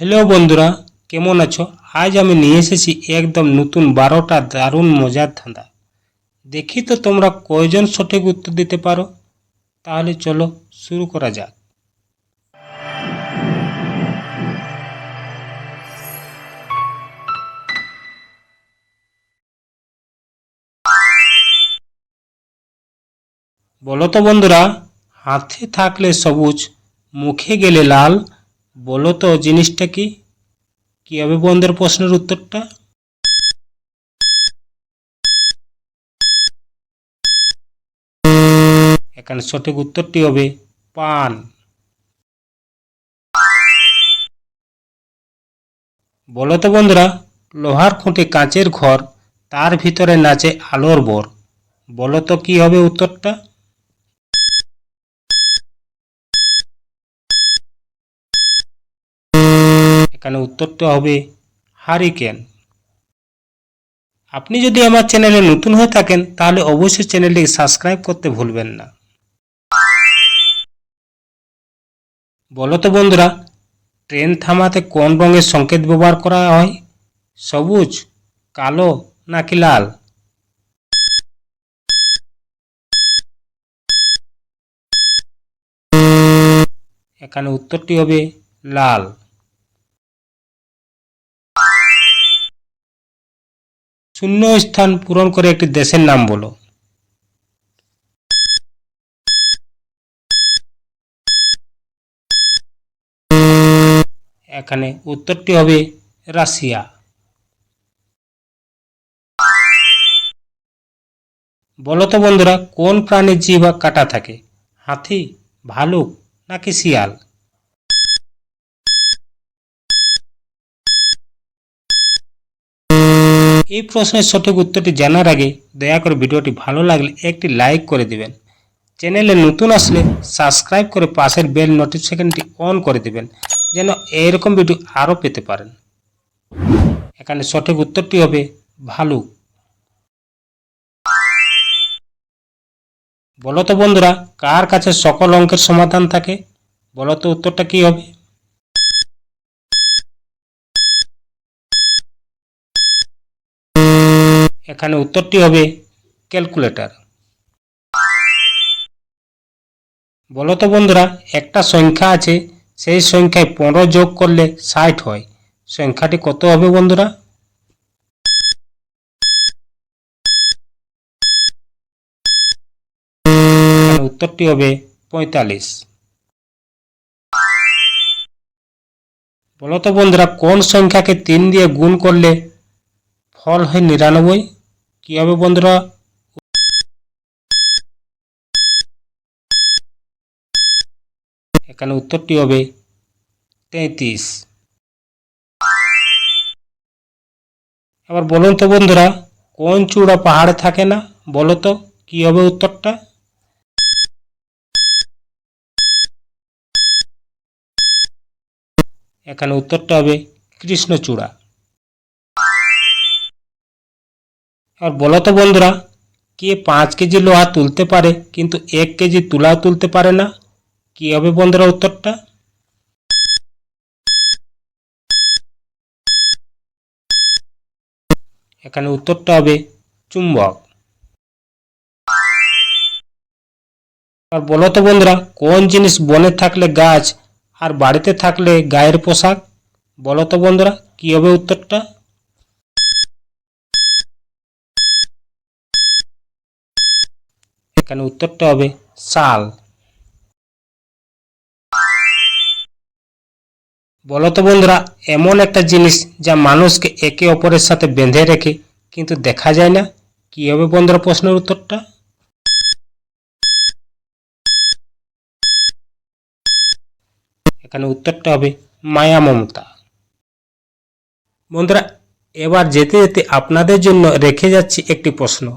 Hello বন্ধুরা কেমন আছো আজ আমি নিয়ে এসেছি একদম নতুন বারোটা দারুণ মজার ধাঁধা দেখি তো তোমরা কয়জন সঠিক উত্তর দিতে পারো তাহলে চলো শুরু করা যাক বলো তো বন্ধুরা হাতে থাকলে সবুজ মুখে গেলে লাল বলো তো, জিনিসটা কি? কি হবে বন্ধুর প্রশ্নের উত্তরটা? এখানে সঠিক উত্তরটি হবে পান। বলো তো বন্ধুরা, লোহার খুঁটি কাঁচের ঘর, তার ভিতরে নাচে আলোর বর। বলো তো কি হবে উত্তরটা? এখানে উত্তরটা হবে হারিকেন। আপনি যদি আমার চ্যানেলে নতুন হয়ে থাকেন, তাহলে অবশ্যই চ্যানেলটিকে সাবস্ক্রাইব করতে ভুলবেন না। বলো তো বন্ধুরা, ট্রেন থামাতে কোন রঙের সংকেত ব্যবহার করা হয়? সবুজ, কালো, নাকি লাল? এখানে উত্তরটি হবে লাল। শূন্য স্থান পূরণ করে একটি দেশের নাম বলো। এখানে উত্তরটি হবে রাশিয়া। বলো তো বন্ধুরা, কোন প্রাণীর জিহ্বা কাটা থাকে? হাতি, ভালুক নাকি শিয়াল? এই প্রশ্নের সঠিক উত্তরটি জানার আগে দয়া করে ভিডিওটি ভালো লাগলে একটি লাইক করে দিবেন। চ্যানেলে নতুন আসলে সাবস্ক্রাইব করে পাশের বেল নোটিফিকেশনটি অন করে দিবেন, যেন এরকম ভিডিও আরও পেতে পারেন। এখানে সঠিক উত্তরটি হবে ভালুক বলো তো বন্ধুরা, কার কাছে সকল অঙ্কের সমাধান থাকে? বলো তো উত্তরটা কি হবে? এখানে উত্তরটি হবে ক্যালকুলেটর। বলো তো বন্ধুরা, একটা সংখ্যা আছে, সেই সংখ্যায় পনেরো যোগ করলে ষাট হয়। সংখ্যাটি কত হবে বন্ধুরা? উত্তরটি হবে পঁয়তাল্লিশ। বলো তো বন্ধুরা, কোন সংখ্যাকে তিন দিয়ে গুণ করলে ফল হয় নিরানব্বই? কী হবে বন্ধুরা? এখানে উত্তরটি হবে তেঁত্রিশ এবার বলুন তো বন্ধুরা, কোন চূড়া পাহাড়ে থাকে না? বলো তো, কী হবে উত্তরটা? এখানে উত্তরটা হবে কৃষ্ণচূড়া। আর বলো তো বন্ধুরা, কে পাঁচ কেজি লোহা তুলতে পারে, কিন্তু এক কেজি তুলাও তুলতে পারে না? কি হবে বন্ধুরা উত্তরটা? এখানে উত্তরটা হবে চুম্বক। আর বলো তো বন্ধুরা, কোন জিনিস বনে থাকলে গাছ আর বাড়িতে থাকলে গায়ের পোশাক? বলো তো বন্ধুরা, কি হবে উত্তরটা? এখানে উত্তরটা হবে শাল বলো তো বন্ধুরা, এমন একটা জিনিস যা মানুষকে একে অপরের সাথে বেঁধে রেখে কিন্তু দেখা যায় না। কি হবে বন্ধুরা প্রশ্নের উত্তরটা? এখানে উত্তরটা হবে মায়া মমতা। বন্ধুরা, এবার যেতে যেতে আপনাদের জন্য রেখে যাচ্ছি একটি প্রশ্ন।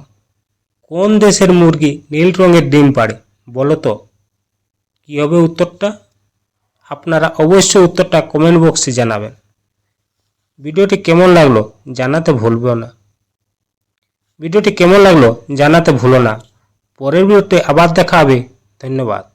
কোন দেশের মুরগি নীল রঙের ডিম পাড়ে? বলো তো। কী হবে উত্তরটা? আপনারা অবশ্যই উত্তরটা কমেন্ট বক্সে জানাবেন। ভিডিওটি কেমন লাগল জানাতে ভুলব না। ভিডিওটি কেমন লাগল জানাতে ভুলো না। পরের ভিডিওতে আবার দেখা হবে। ধন্যবাদ।